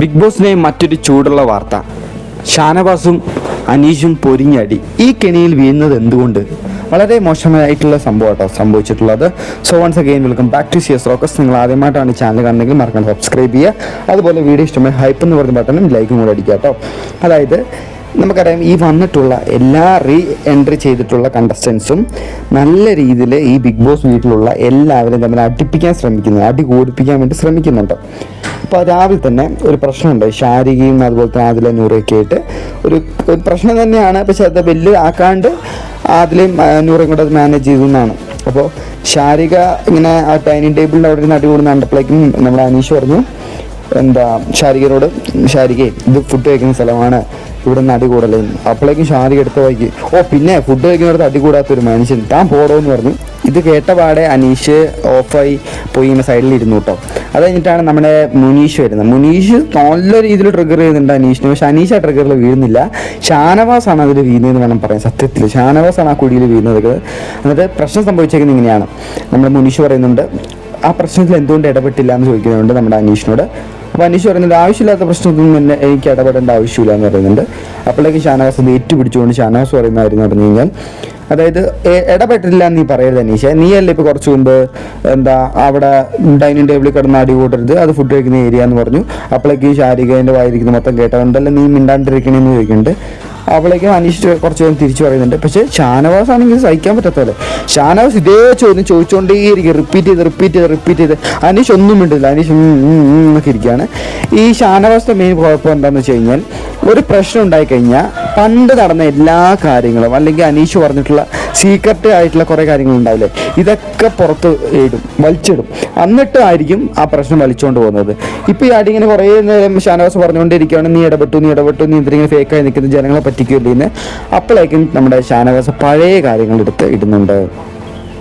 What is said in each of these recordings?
Big ബോസിനെ മറ്റൊരു ചൂടുള്ള വാർത്ത. ഷാനവാസും അനീഷും പൊരിഞ്ഞടി. ഈ കെണിയിൽ വീഴുന്നത് എന്തുകൊണ്ട്? വളരെ മോശമായിട്ടുള്ള സംഭവം കേട്ടോ സംഭവിച്ചിട്ടുള്ളത്. So once again welcome back to സിയസ് റോക്കസ് നിങ്ങൾ ആദ്യമായിട്ടാണ് ചാനൽ കാണുന്നെങ്കിൽ മറക്കണം സബ്സ്ക്രൈബ് ചെയ്യുക. അതുപോലെ വീഡിയോ ഇഷ്ടമായി ഹൈപ്പ് എന്ന് പറഞ്ഞ ബട്ടണും ലൈക്കും കൂടെ അടിക്കുക കേട്ടോ. അതായത് നമുക്കറിയാം ഈ വന്നിട്ടുള്ള എല്ലാ റീ എൻട്രി ചെയ്തിട്ടുള്ള കണ്ടസ്റ്റൻസും നല്ല രീതിയിൽ ഈ ബിഗ് ബോസ് വീട്ടിലുള്ള എല്ലാവരും തമ്മിൽ അടിപ്പിക്കാൻ ശ്രമിക്കുന്നു അടി കൂടിപ്പിക്കാൻ വേണ്ടി ശ്രമിക്കുന്നുണ്ട്. അപ്പോൾ രാവിലെ തന്നെ ഒരു പ്രശ്നമുണ്ട് ഷാരികയും അതുപോലെ തന്നെ അതിലെ നൂറൊക്കെ ആയിട്ട്. ഒരു ഒരു പ്രശ്നം തന്നെയാണ് പക്ഷെ അത് വലിയ ആക്കാണ്ട് അതിലെയും നൂറയും കൂടെ അത് മാനേജ് ചെയ്തു എന്നാണ്. അപ്പോൾ ശാരിക ഇങ്ങനെ ആ ഡൈനിങ് ടേബിളിന്റെ അവിടെ നിന്ന് അടി കൂടുന്ന കണ്ടപ്പോഴേക്കും നമ്മുടെ അനീഷ് പറഞ്ഞു എന്താ ശാരികനോട് ശാരികയെ ഇത് ഫുഡ് കഴിക്കുന്ന സ്ഥലമാണ് ഇവിടെ നിന്ന് അടി കൂടലേ. അപ്പോഴേക്കും ഷാദി എടുത്ത വൈകി ഓ പിന്നെ ഫുഡ് കഴിക്കുന്നിടത്ത് അടി കൂടാത്ത ഒരു മനുഷ്യൻ. താൻ പോടോ എന്ന് പറഞ്ഞു. ഇത് കേട്ട പാടെ അനീഷ് ഓഫായി പോയി ഇങ്ങനെ സൈഡിൽ ഇരുന്നു കേട്ടോ അത് കഴിഞ്ഞിട്ടാണ് നമ്മുടെ മുനീഷ് വരുന്നത്. മുനീഷ് നല്ല രീതിയിൽ ട്രിഗർ ചെയ്യുന്നുണ്ട് അനീഷിന്. പക്ഷെ അനീഷ് ആ ട്രിഗറിൽ വീഴുന്നില്ല. ഷാനവാസാണ് അതിൽ വീഴുന്നതെന്ന് വേണം പറയാൻ സത്യത്തിൽ. ഷാനവാസാണ് ആ കുഴിയിൽ വീഴുന്നത്. എന്നിട്ട് പ്രശ്നം സംഭവിച്ചേക്കുന്നത് ഇങ്ങനെയാണ്. നമ്മുടെ മുനീഷ് പറയുന്നുണ്ട് ആ പ്രശ്നത്തിൽ എന്തുകൊണ്ട് ഇടപെട്ടില്ല? എന്ന് ചോദിക്കുന്നുണ്ട് നമ്മുടെ അനീഷിനോട് അപ്പോൾ അനീഷ് ആവശ്യമില്ലാത്ത പ്രശ്നത്തിനും എന്നെ എനിക്ക് ഇടപെടേണ്ട ആവശ്യമില്ല എന്ന് പറയുന്നുണ്ട്. അപ്പോഴേക്ക് ഷാനവാസ് അത് ഏറ്റുപിടിച്ചുകൊണ്ട് ഷാനവാസ് പറയുന്ന കാര്യം പറഞ്ഞു കഴിഞ്ഞാൽ. അതായത് ഇടപെട്ടില്ല നീ പറയരുത് അനീഷ. നീയല്ലേ ഇപ്പോൾ കുറച്ച് മുമ്പ് എന്താ അവിടെ ഡൈനിങ് ടേബിളിൽ കിടന്ന് അടി കൂട്ടരുത്. അത് ഫുഡ് കഴിക്കുന്ന ഏരിയ എന്ന് പറഞ്ഞു. അപ്പോഴേക്കും ശാരികേന്റെ വായിരിക്കുന്ന മൊത്തം കേട്ടതുകൊണ്ടല്ലേ നീ മിണ്ടാണ്ടിരിക്കണേന്ന് ചോദിക്കുന്നുണ്ട്. അവളേക്കും അനീഷ് കുറച്ച് പേരും തിരിച്ചു പറയുന്നുണ്ട്. പക്ഷേ ഷാനവാസ് ആണെങ്കിൽ സഹിക്കാൻ പറ്റാത്തല്ലേ ഷാനവാസ് ഇതേ ചോദ്യം ചോദിച്ചുകൊണ്ടേയിരിക്കും റിപ്പീറ്റ് ചെയ്ത് റിപ്പീറ്റ് ചെയ്ത് റിപ്പീറ്റ് ചെയ്ത്. അനീഷ് ഒന്നും മിണ്ടില്ല. അനീഷ് എന്നൊക്കെ ഇരിക്കുകയാണ്. ഈ ഷാനവാസിന്റെ മെയിൻ കുഴപ്പം എന്താണെന്ന് വെച്ച് കഴിഞ്ഞാൽ ഒരു പ്രശ്നം ഉണ്ടായിക്കഴിഞ്ഞാൽ പണ്ട് നടന്ന എല്ലാ കാര്യങ്ങളും അല്ലെങ്കിൽ അനീഷ് പറഞ്ഞിട്ടുള്ള സീക്രട്ട് ആയിട്ടുള്ള കുറേ കാര്യങ്ങൾ ഉണ്ടാവില്ലേ ഇതൊക്കെ പുറത്ത് ഇടും വലിച്ചിടും. എന്നിട്ട് ആയിരിക്കും ആ പ്രശ്നം വലിച്ചുകൊണ്ട് പോകുന്നത്. ഇപ്പം ഈ ആടി ഇങ്ങനെ കുറേ നേരം ഷാനവാസ് പറഞ്ഞുകൊണ്ടിരിക്കുകയാണ് നീ ഇടപെട്ടു നീ ഇടപെട്ടു നീ എന്തെങ്കിലും ഫേക്കായി നിൽക്കുന്ന ജനങ്ങളെ പറ്റിക്കില്ലേ എന്ന് അപ്പോഴേക്കും നമ്മുടെ ഷാനവാസ് പഴയ കാര്യങ്ങൾ എടുത്ത് ഇടുന്നുണ്ട്.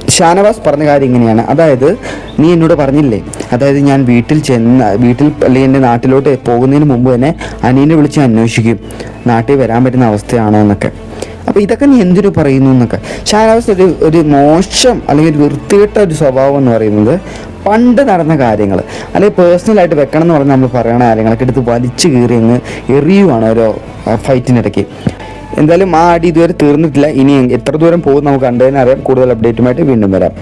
ഷാനവാസ് പറഞ്ഞ കാര്യം ഇങ്ങനെയാണ്. അതായത് നീ എന്നോട് പറഞ്ഞില്ലേ? അതായത് ഞാൻ വീട്ടിൽ ചെന്ന് വീട്ടിൽ അല്ലെങ്കിൽ എന്റെ നാട്ടിലോട്ട് പോകുന്നതിന് മുമ്പ് തന്നെ അനിയനെ വിളിച്ച് അന്വേഷിക്കും. നാട്ടിൽ വരാൻ പറ്റുന്ന അവസ്ഥയാണോ എന്നൊക്കെ അപ്പോൾ ഇതൊക്കെ നീ എന്തിനു പറയുന്നു എന്നൊക്കെ. ഷാനവാസ് ഒരു ഒരു മോശം അല്ലെങ്കിൽ ഒരു വൃത്തികെട്ട ഒരു സ്വഭാവം എന്ന് പറയുന്നത് പണ്ട് നടന്ന കാര്യങ്ങൾ അല്ലെങ്കിൽ പേഴ്സണലായിട്ട് വെക്കണം എന്ന് പറഞ്ഞ് നമ്മൾ പറയണ കാര്യങ്ങളൊക്കെ എടുത്ത് വലിച്ചു കീറി അങ്ങ് എറിയുവാണ് ഓരോ ഫൈറ്റിനിടയ്ക്ക് എന്തായാലും ആ അടി ഇതുവരെ തീർന്നിട്ടില്ല. ഇനി എത്ര ദൂരം പോകും നമുക്ക് കണ്ടതിനറിയാം. കൂടുതൽ അപ്ഡേറ്റുമായിട്ട് വീണ്ടും വരാം.